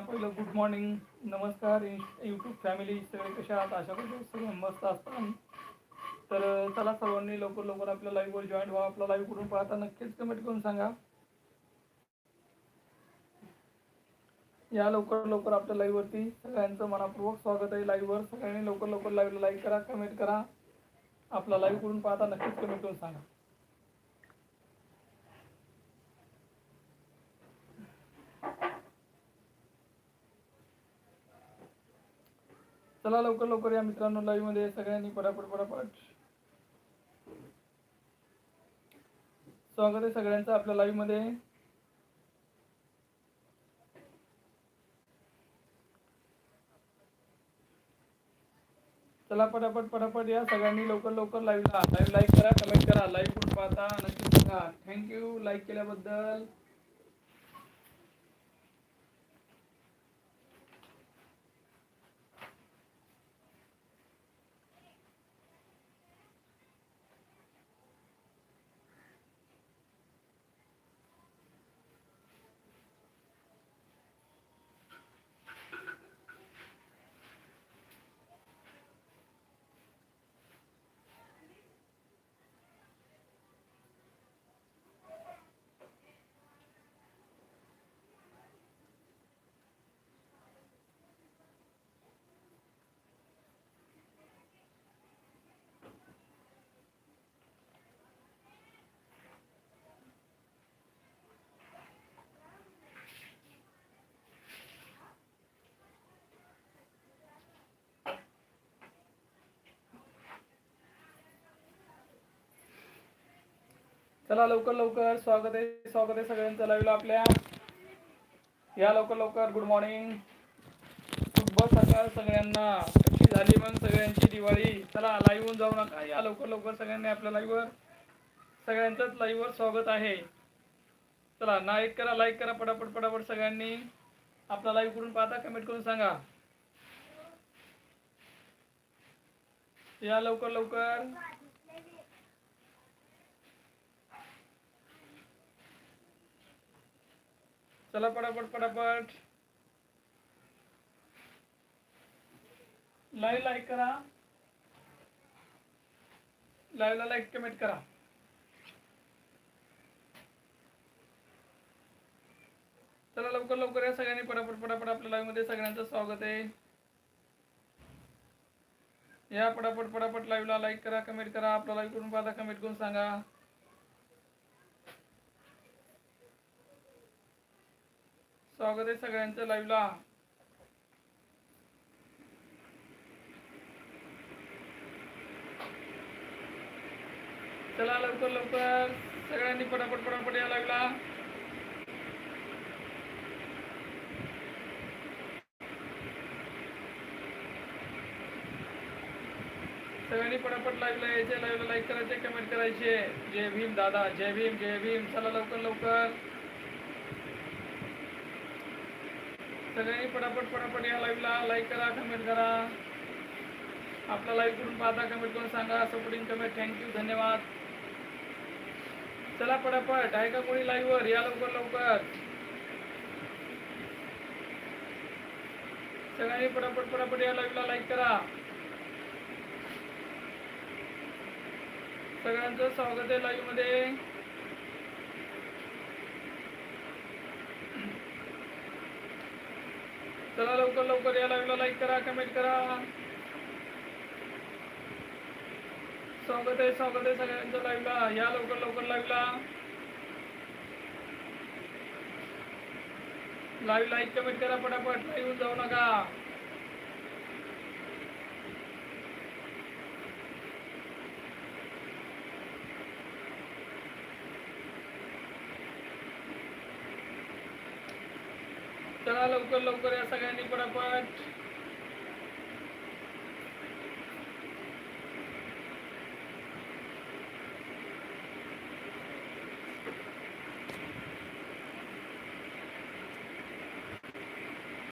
पहिलं good morning नमस्कार. YouTube family सगळे कशा आहात? अशा करतो सगळे मस्त असतात. तर चला सर्वांनी लवकर लवकर आपल्या लाईव्हवर जॉईन व्हा. आपला लाईव्ह करून पाहता नक्कीच कमेंट करून सांगा. या लवकर लवकर आपल्या लाईव्हवरती सगळ्यांचं मनापूर्वक स्वागत आहे लाईव्हवर सगळ्यांनी लवकर लवकर लाईव्हला लाईक करा कमेंट करा. आपला लाईव्ह करून पाहता नक्कीच कमेंट करून सांगा. चला लवकर लवकर या मित्रांनो लाईव्हमध्ये. सगळ्यांनी पटापट पटापट. स्वागत आहे सगळ्यांचं आपल्या लाईव्हमध्ये. चला पटापट पटापट या सगळ्यांनी लवकर लवकर लाईव्हला लाईव्ह लाईक करा कमेंट करा लाईव्ह करून पाहता नक्की सांगा. थँक्यू लाईक केल्याबद्दल. चला लवकर लवकर स्वागत आहे स्वागत आहे सगळ्यांचं. लाईव्हला आपल्या. या लवकर लवकर गुड मॉर्निंग शुभ सकाळ सगळ्यांना. कशी झाली मग सगळ्यांची दिवाळी? चला लाईव्ह होऊन जाऊ नका. या लवकर लवकर सगळ्यांनी आपल्या लाईव्हवर सगळ्यांचंच लाईव्हवर स्वागत आहे. चला नाईक करा लाईक करा पटापट पटापट सगळ्यांनी. आपला लाईव्ह करून पाहता? कमेंट करून सांगा. या लवकर लवकर. चला पटापट पटापट. लाईव्ह लाईक करा. लाईव्हला लाईक कमेंट करा. चला लवकर लवकर या सगळ्यांनी पटापट पटापट आपल्या लाईव्हमध्ये सगळ्यांचं स्वागत आहे. या पटापट पटापट लाईव्हला लाईक करा कमेंट करा. आपला लाईव्ह करून पाहता कमेंट करून सांगा. स्वागत आहे सगळ्यांचं लाईव्हला चला लवकर लवकर. सगळ्यांनी पटापट पटापट या लाईव्हला सगळ्यांनी पटापट लाईव्हला यायचे. लाईव्हला लाईक करायचे कमेंट करायचे. जय भीम दादा जय भीम जय भीम. चला लवकर लवकर. सगळ्यांनी पटापट पटापट या लाईव्हला लाईक करा कमेंट करा. आपला लाईव्ह करून पाहता कमेंट करून सांगा. सपोर्टिंग कमेंट थँक्यू धन्यवाद. चला पटापट आहे का कोणी लाईव्हवर या लवकर लवकर. सगळ्यांनी पटापट पटापट या लाईव्हला लाईक करा. सगळ्यांचं स्वागत आहे लाईव्ह चला लवकर लवकर. या लाईव्हला लाईक करा कमेंट करा. स्वागत आहे स्वागत आहे सगळ्यांचं लाईव्हला या लवकर लवकर लाईव्हला लाईव्ह लाईक कमेंट करा. पटापट. लाईव्ह होऊन जाऊ नका. चला लवकर लवकर या सगळ्यांनी पटापट.